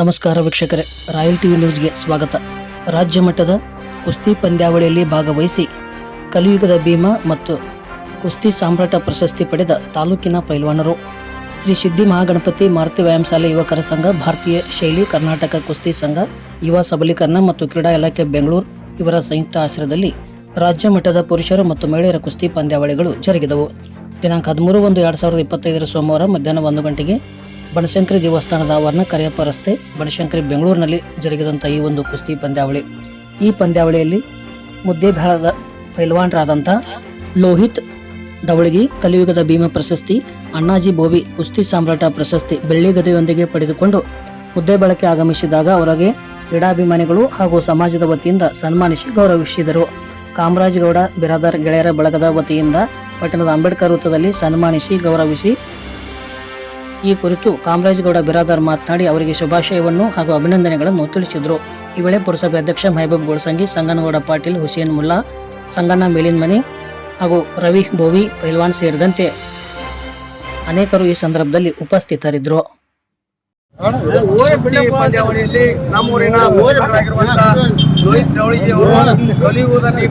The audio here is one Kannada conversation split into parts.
ನಮಸ್ಕಾರ ವೀಕ್ಷಕರೇ, ರಾಯಲ್ ಟಿವಿ ನ್ಯೂಸ್ಗೆ ಸ್ವಾಗತ. ರಾಜ್ಯ ಮಟ್ಟದ ಕುಸ್ತಿ ಪಂದ್ಯಾವಳಿಯಲ್ಲಿ ಭಾಗವಹಿಸಿ ಕಲಿಯುಗದ ಭೀಮಾ ಮತ್ತು ಕುಸ್ತಿ ಸಾಮ್ರಾಟ ಪ್ರಶಸ್ತಿ ಪಡೆದ ತಾಲೂಕಿನ ಪೈಲ್ವಾನರು. ಶ್ರೀ ಸಿದ್ಧಿ ಮಹಾಗಣಪತಿ ಮಾರುತಿ ವ್ಯಾಯಾಮ ಶಾಲೆ ಯುವಕರ ಸಂಘ, ಭಾರತೀಯ ಶೈಲಿ ಕರ್ನಾಟಕ ಕುಸ್ತಿ ಸಂಘ, ಯುವ ಸಬಲೀಕರಣ ಮತ್ತು ಕ್ರೀಡಾ ಇಲಾಖೆ ಬೆಂಗಳೂರು ಇವರ ಸಂಯುಕ್ತ ಆಶ್ರಯದಲ್ಲಿ ರಾಜ್ಯ ಮಟ್ಟದ ಪುರುಷರು ಮತ್ತು ಮಹಿಳೆಯರ ಕುಸ್ತಿ ಪಂದ್ಯಾವಳಿಗಳು ಜರುಗಿದವು. ದಿನಾಂಕ ಹದಿಮೂರು ಒಂದು ಎರಡು ಸಾವಿರದ ಇಪ್ಪತ್ತೈದರ ಸೋಮವಾರ ಮಧ್ಯಾಹ್ನ ಒಂದು ಗಂಟೆಗೆ ಬನಶಂಕರಿ ದೇವಸ್ಥಾನದ ವರ್ಣಕರ್ಯಪ್ಪ ಕರಿಯಪ್ಪ ರಸ್ತೆ ಬನಶಂಕರಿ ಬೆಂಗಳೂರಿನಲ್ಲಿ ಜರುಗಿದಂಥ ಈ ಒಂದು ಕುಸ್ತಿ ಪಂದ್ಯಾವಳಿ. ಈ ಪಂದ್ಯಾವಳಿಯಲ್ಲಿ ಮುದ್ದೇಬೇಳದ ಪೈಲ್ವಾನ್ರಾದಂಥ ಲೋಹಿತ್ ದವಳಗಿ ಕಲಿಯುಗದ ಭೀಮ ಪ್ರಶಸ್ತಿ, ಅಣ್ಣಾಜಿ ಬೋವಿ ಕುಸ್ತಿ ಸಾಮ್ರಾಟ ಪ್ರಶಸ್ತಿ ಬೆಳ್ಳಿ ಗದೆಯೊಂದಿಗೆ ಪಡೆದುಕೊಂಡು ಮುದ್ದೇಬಾಳಕ್ಕೆ ಆಗಮಿಸಿದಾಗ ಅವರಿಗೆ ಕ್ರೀಡಾಭಿಮಾನಿಗಳು ಹಾಗೂ ಸಮಾಜದ ವತಿಯಿಂದ ಸನ್ಮಾನಿಸಿ ಗೌರವಿಸಿದರು. ಕಾಮರಾಜ್ ಗೌಡ, ಬಿರಾದಾರ್ ಗೆಳೆಯರ ಬಳಗದ ವತಿಯಿಂದ ಪಟ್ಟಣದ ಅಂಬೇಡ್ಕರ್ ವೃತ್ತದಲ್ಲಿ ಸನ್ಮಾನಿಸಿ ಗೌರವಿಸಿ ಈ ಕುರಿತು ಕಾಮರಾಜ್ ಗೌಡ ಬಿರಾದಾರ್ ಮಾತನಾಡಿ ಅವರಿಗೆ ಶುಭಾಶಯವನ್ನು ಹಾಗೂ ಅಭಿನಂದನೆಗಳನ್ನು ತಿಳಿಸಿದರು. ಈ ವೇಳೆ ಪುರಸಭೆ ಅಧ್ಯಕ್ಷ ಮಹಬೂಬ್ ಗೋಳ್ಸಂಗಿ ಸಂಗನಗೌಡ ಪಾಟೀಲ್, ಹುಸೇನ್ ಮುಲ್ಲಾ, ಸಂಗಣ್ಣ ಮೇಲಿನ್ಮನಿ ಹಾಗೂ ರವಿ ಬೋವಿ, ಪೈಲ್ವಾನ್ ಸೇರಿದಂತೆ ಅನೇಕರು ಈ ಸಂದರ್ಭದಲ್ಲಿ ಉಪಸ್ಥಿತರಿದ್ದರು ಪಂದ್ಯಾವಳಿಯಲ್ಲಿ ನಮ್ಮೂರಿನ ರೋಹಿತ್ ರವಳಿಗೆ ಅವರು ಕಲಿಯುವುದನ್ನು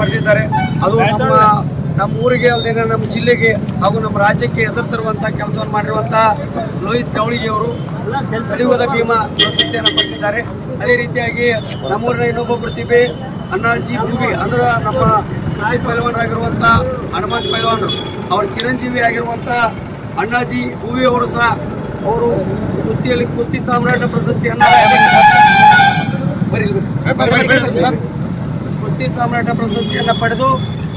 ಪಡೆದಿದ್ದಾರೆ. ಅದು ನಮ್ಮ ನಮ್ಮ ಊರಿಗೆ ಅಲ್ಲದೆ ನಮ್ಮ ಜಿಲ್ಲೆಗೆ ಹಾಗೂ ನಮ್ಮ ರಾಜ್ಯಕ್ಕೆ ಹೆಸರು ತರುವಂತ ಕೆಲಸವನ್ನು ಮಾಡಿರುವಂತಹ ಲೋಹಿತ್ ಚೌಳಿಗೆ ಅವರು ಕಲಿಯುವುದ ಭೀಮ ಪ್ರಶಸ್ತಿಯನ್ನು ಪಡೆದಿದ್ದಾರೆ ಅದೇ ರೀತಿಯಾಗಿ ನಮ್ಮೂರಿನ ಇನ್ನೊಬ್ಬ ಪ್ರತಿಭೆ ಅಣ್ಣಾಜಿ ಭೂಮಿ ಅಂದ್ರೆ ನಮ್ಮ ನಾಯಿ ಪೈಲ್ವಾನರಾಗಿರುವಂಥ ಹನುಮಂತ್ ಪೈಲ್ವಾನರು ಅವರ ಚಿರಂಜೀವಿ ಆಗಿರುವಂಥ ಅಣ್ಣಾಜಿ ಭೂವಿ ಅವರು ಸಹ ಅವರು ಕುಸ್ತಿಯಲ್ಲಿ ಕುಸ್ತಿ ಸಾಮ್ರಾಟ ಪ್ರಶಸ್ತಿಯನ್ನು ಕುಸ್ತಿ ಸಾಮ್ರಾಟ ಪ್ರಶಸ್ತಿಯನ್ನು ಪಡೆದು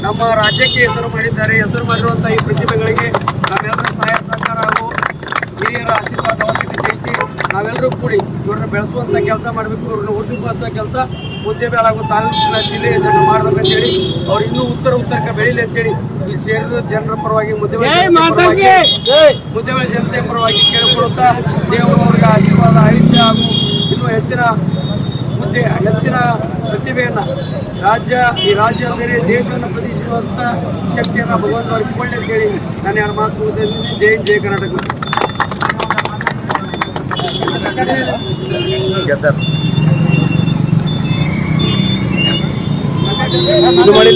ನಮ್ಮ ರಾಜ್ಯಕ್ಕೆ ಹೆಸರು ಮಾಡಿದ್ದಾರೆ. ಹೆಸರು ಮಾಡಿರುವಂಥ ಈ ಪ್ರತಿಭೆಗಳಿಗೆ ನಾವೆಲ್ಲರೂ ಸಹಾಯ ಸಹಕಾರ ಹಾಗೂ ಹಿರಿಯರ ಆಶೀರ್ವಾದ ಅವಶ್ಯಕತೆ ಐತಿ. ನಾವೆಲ್ಲರೂ ಕೂಡಿ ಇವ್ರನ್ನ ಬೆಳೆಸುವಂಥ ಕೆಲಸ ಮಾಡಬೇಕು. ಇವ್ರನ್ನ ಉದ್ಯೋಗ ಕೆಲಸ ಮುದ್ದೆ ಹಾಗೂ ತಾಲೂಕಿನ ಜಿಲ್ಲೆಯ ಜನ ಮಾಡ್ಬೇಕಂತೇಳಿ ಅವ್ರು ಇನ್ನೂ ಉತ್ತರ ಉತ್ತರಕ್ಕೆ ಬೆಳೀಲಿ ಅಂತೇಳಿ ಈ ಸೇರಿದ ಜನರ ಪರವಾಗಿ ಮುದ್ದೆ ಮುದ್ದೆಗಳ ಜನತೆ ಪರವಾಗಿ ಕೇಳಿಕೊಳ್ಳುತ್ತಾ ದೇವರು ಅವರಿಗೆ ಆಶೀರ್ವಾದ ಆಯುಷ್ಯ ಹಾಗೂ ಇನ್ನೂ ಹೆಚ್ಚಿನ ಮುದ್ದೆ ಹೆಚ್ಚಿನ ಪ್ರತಿಭೆಯನ್ನು ರಾಜ್ಯ ಈ ರಾಜ್ಯ ಅಂದರೆ ದೇಶವನ್ನು ಪ್ರತಿಷ್ಠಿಸುವಂಥ ಶಕ್ತಿಯನ್ನು ಭಗವಂತ ಅವ್ರಿಗೆ ಅಂತ ಅಂತೇಳಿ ನಾನು ಎರಡು ಮಾತು ಜೈನ್ ಜೈ ಜೈ ಕರ್ನಾಟಕ. ಮಾಡಿ